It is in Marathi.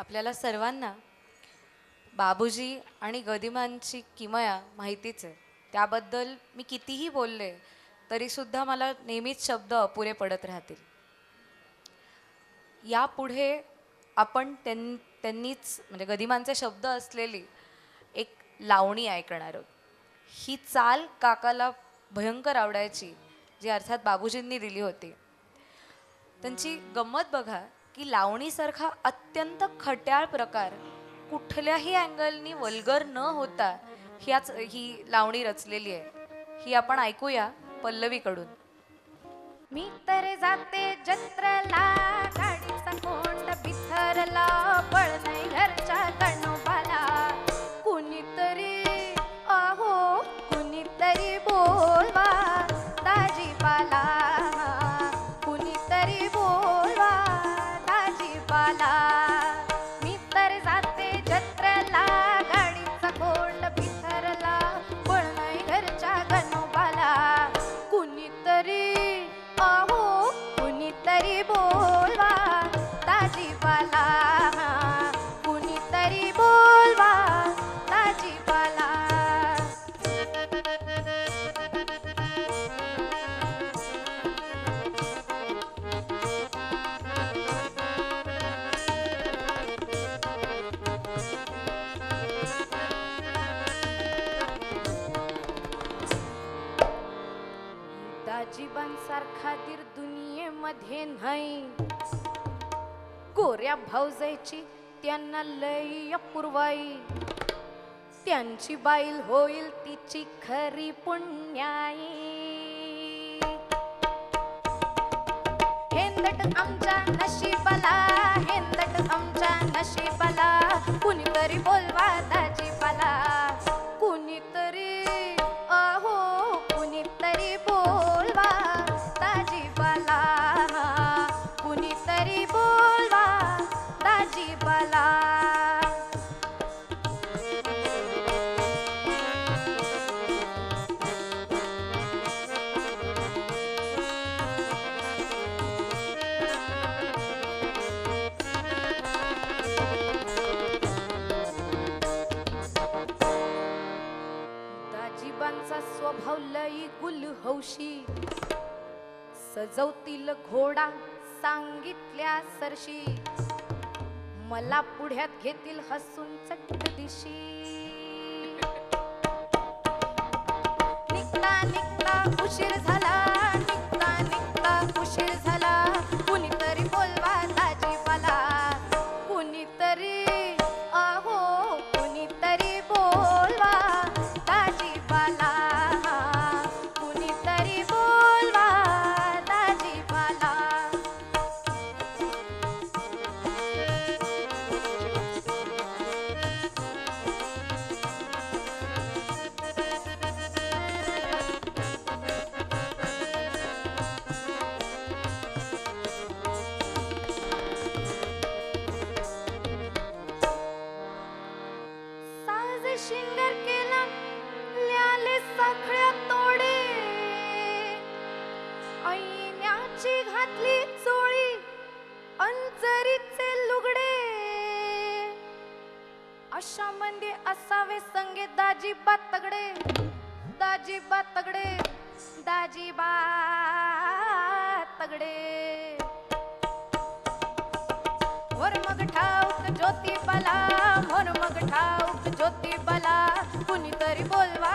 आपल्याला सर्वांना बाबूजी आणि गदिमांची किमया माहितीच आहे. त्याबद्दल मी कितीही बोलले तरीसुद्धा मला नेहमीच शब्द अपुरे पडत राहतील. यापुढे आपण त्यां त्यांनीच म्हणजे गदिमांचे शब्द असलेली एक लावणी ऐकणार आहोत. ही चाल काकाला भयंकर आवडायची जी अर्थात बाबूजींनी दिली होती. त्यांची गंमत बघा की लावणीसारखा अत्यंत खट्याळ प्रकार कुठल्याही अँगलनी वल्गर न होता ह्याच ही लावणी रचलेली आहे. ही आपण ऐकूया पल्लवीकडून. मी तर जाते जत्रेला गाडी आजीबांसारखा दीर दुनियेमध्ये नाही. गोऱ्या भाऊजायची त्यांना लय अपूर्वाई. त्यांची बाईल होईल तिची खरी पुण्याई. हेंदट आमच्या हौशी सजवतील घोडा सांगितल्या सरशी. मला पुढ्यात घेतील हसून चट्ट दिशी. निघता निघता उशीर झाला निघता निघता उशीर झाला. ऐन्याची घातली चोळी अंजरीचे लुगडे. अशा मंदी असावे संगे दाजीबा तगडे दाजीबा तगडे दाजीबा तगडे. मोर मग ठाऊक ज्योतिबाला मोर मग ठाऊक ज्योतिबाला कुणीतरी बोलवा